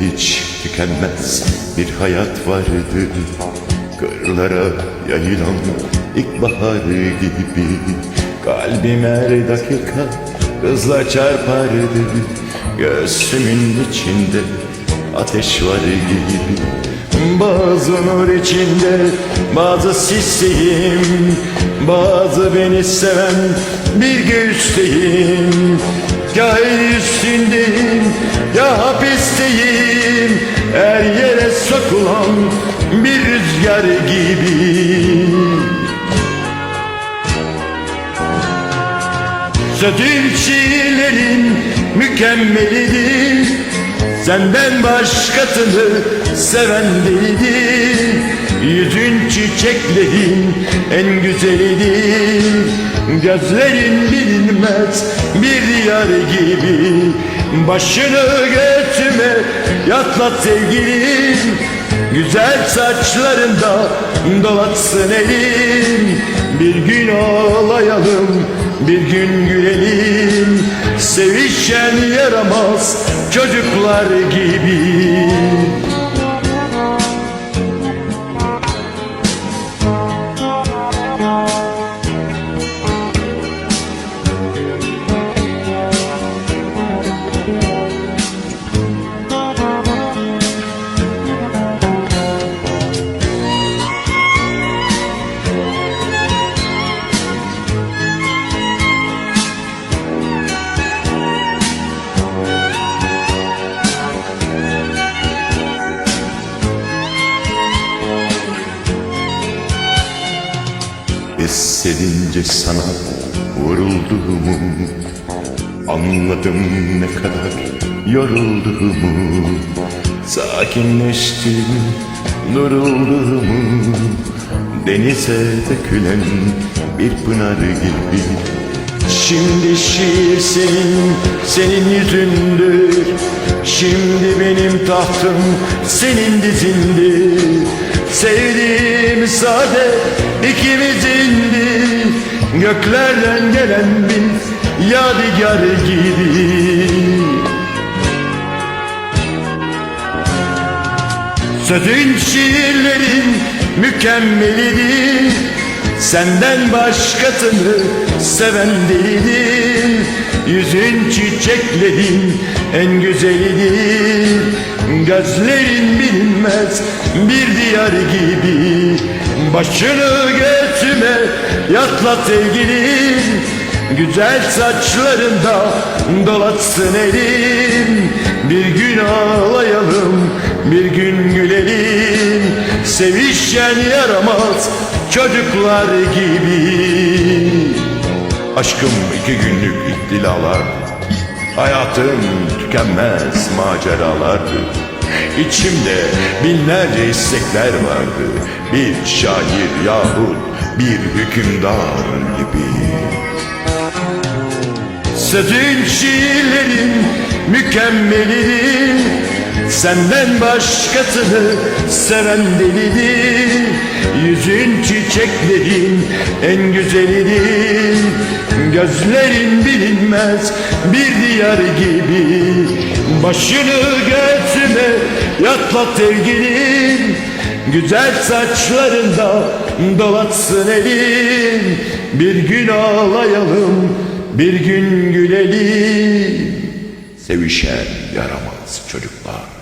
hiç tükenmez bir hayat vardı. Kırlara yayılan ilkbahar gibi Kalbim her dakika hızla çarpardı. Göğsümün içinde ateş var gibi Bazı nur içinde bazı sisiyim Bazı beni seven bir göğüsteyim Ya el üstündeyim ya hapisteyim. Her yere sokulan bir rüzgar gibi. Sötün şiirlerin mükemmelidir. Senden başkasını seven değildir Yüzün çiçeklerin en güzelidir. Gözlerin bilinmez bir diyar gibi. Başını göğsüme yatlat sevgilim. Güzel saçlarında dolatsın elim. Bir gün ağlayalım bir gün gülelim. Sevişen yaramaz çocuklar gibi Hissedince sana vurulduğumu Anladım ne kadar yorulduğumu Sakinleştim durulduğumu Denize dökülen bir pınar gibi. Şimdi şiir senin, senin yüzündür. Şimdi benim tahtım senin dizindir. Sevdiğim sade ikimizindir Göklerden gelen bir yadigar gibi. Sözün şiirlerin mükemmelidir. Senden başkasını seven değilim. Yüzün çiçeklerin en güzelidir. Gözlerin bilinmez bir diyar gibi Başını göğsüme yatlat sevgilim Güzel saçlarında dolatsın elim Bir gün ağlayalım bir gün gülelim. Sevişen yaramaz çocuklar gibi. Aşkım iki günlük ihtilalar Hayatım tükenmez maceralardı İçimde binlerce istekler vardı. Bir şair yahut bir hükümdar gibi. Sözün şiirlerin mükemmelidir Senden başkasını seven delidir. Yüzün çiçeklerin en güzelidir. Gözlerin bilinmez bir diyar gibi. Başını göğsüme yatlat sevgilim. Güzel saçlarında dolatsın elim Bir gün ağlayalım bir gün gülelim. Sevişen yaramaz çocuklar